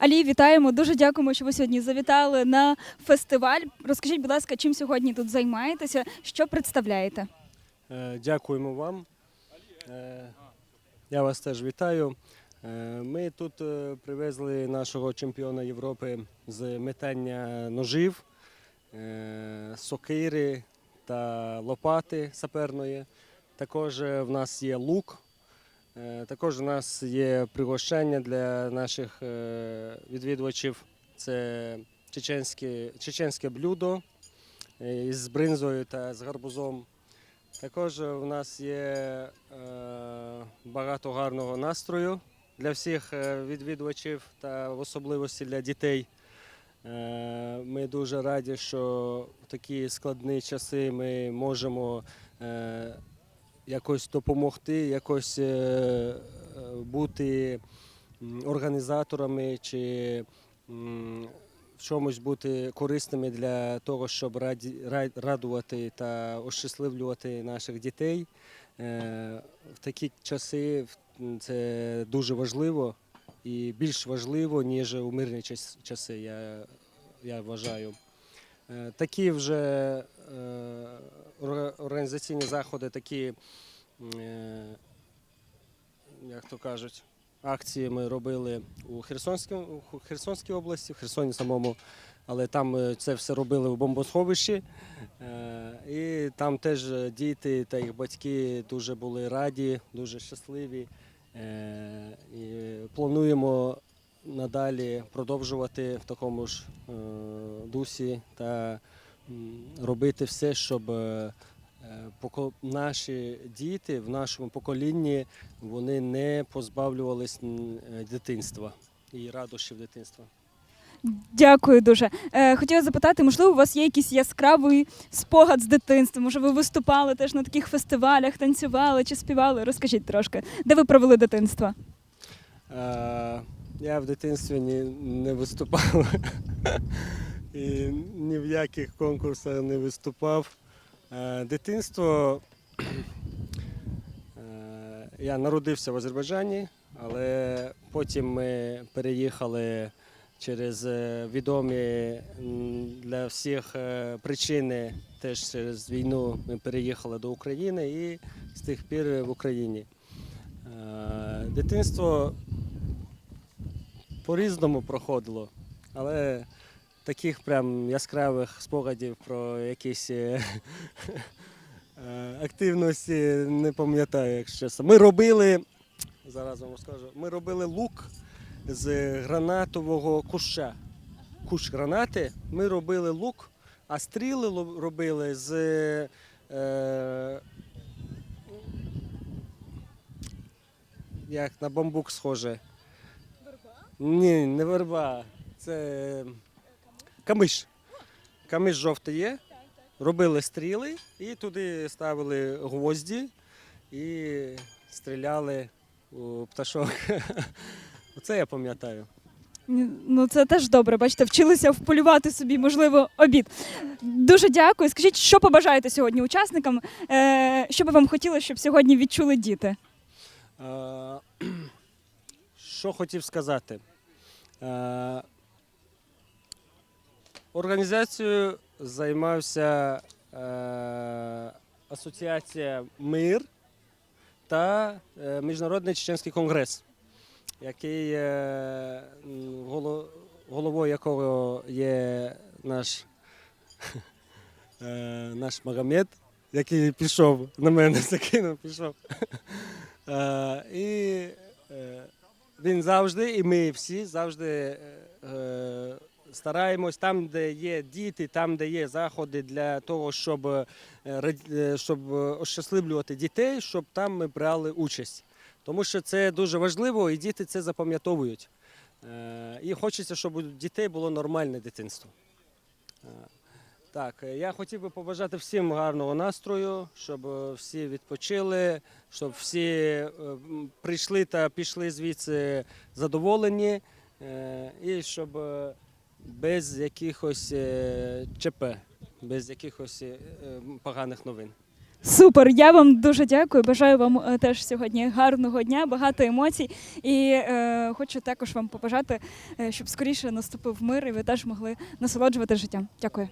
Алі, вітаємо. Дуже дякуємо, що ви сьогодні завітали на фестиваль. Розкажіть, будь ласка, чим сьогодні тут займаєтеся? Що представляєте? Е, Дякуємо вам. Е, Я вас теж вітаю. Е, Ми тут привезли нашого чемпіона Європи з метання ножів, сокири та лопати саперної. Також в нас є лук. Е, Також у нас є пригощення для наших е, відвідувачів. Це чеченське, чеченське блюдо е, із бринзою та з гарбузом. Також у нас є багато гарного настрою для всіх відвідувачів та в особливості для дітей. Ми дуже раді, що в такі складні часи ми можемо якось допомогти, якось е, е, бути організаторами чи в чомусь бути корисними для того, щоб радувати та ощасливлювати наших дітей. Е, В такі часи це дуже важливо і більш важливо, ніж у мирні часи, я, я вважаю. Е, Такі вже е, організаційні заходи, такі, е, як то кажуть, акції ми робили у Херсонській, у Херсонській області, в Херсоні самому, але там це все робили в бомбосховищі. І там теж діти та їх батьки дуже були раді, дуже щасливі. І плануємо надалі продовжувати в такому ж е, дусі та робити все, щоб е, наші діти в нашому поколінні вони не позбавлювались е, дитинства і радощів дитинства. Дякую дуже. Е, хотіла запитати, можливо, у вас є якийсь яскравий спогад з дитинства? Може, ви виступали теж на таких фестивалях, танцювали чи співали? Розкажіть трошки, де ви провели дитинство? Е, Я в дитинстві ні, не виступав і ні в яких конкурсах не виступав. Е, Дитинство е, я народився в Азербайджані, але потім ми переїхали через е, відомі для всіх причини, теж через війну ми переїхали до України і з тих пір в Україні. Дитинство по-різному проходило, але таких прям яскравих спогадів про якісь е, е, активності не пам'ятаю, якщо чесно. Ми робили, зараз вам скажу, ми робили лук з гранатового куща. Кущ гранати, ми робили лук, а стріли робили з. Е, як на бамбук схоже. Ні, не верба. Це камиш. Камиш жовтий є. Робили стріли і туди ставили гвозді і стріляли у пташок. Оце я пам'ятаю. Ну, це теж добре. Бачите, вчилися вполювати собі, можливо, обід. Дуже дякую. Скажіть, що побажаєте сьогодні учасникам? Е, що би вам хотілося, щоб сьогодні відчули діти? Е, Що хотів сказати? Е, Організацією займався е, Асоціація Мир та е, Міжнародний Чеченський конгрес, який головою якого є наш, наш Магомед, який пішов на мене, закинув, пішов. І він завжди, і ми всі завжди е, е, стараємось там, де є діти, там, де є заходи для того, щоб, е, е, щоб ощасливлювати дітей, щоб там ми брали участь. Тому що це дуже важливо, і діти це запам'ятовують. Е, І хочеться, щоб у дітей було нормальне дитинство. Так, е, я хотів би побажати всім гарного настрою, щоб е, всі відпочили, щоб всі е, прийшли та пішли звідси задоволені, і щоб без якихось ЧП, без якихось поганих новин. Супер, я вам дуже дякую. Бажаю вам теж сьогодні гарного дня, багато емоцій. І е, хочу також вам побажати, щоб скоріше наступив мир і ви теж могли насолоджувати життям. Дякую.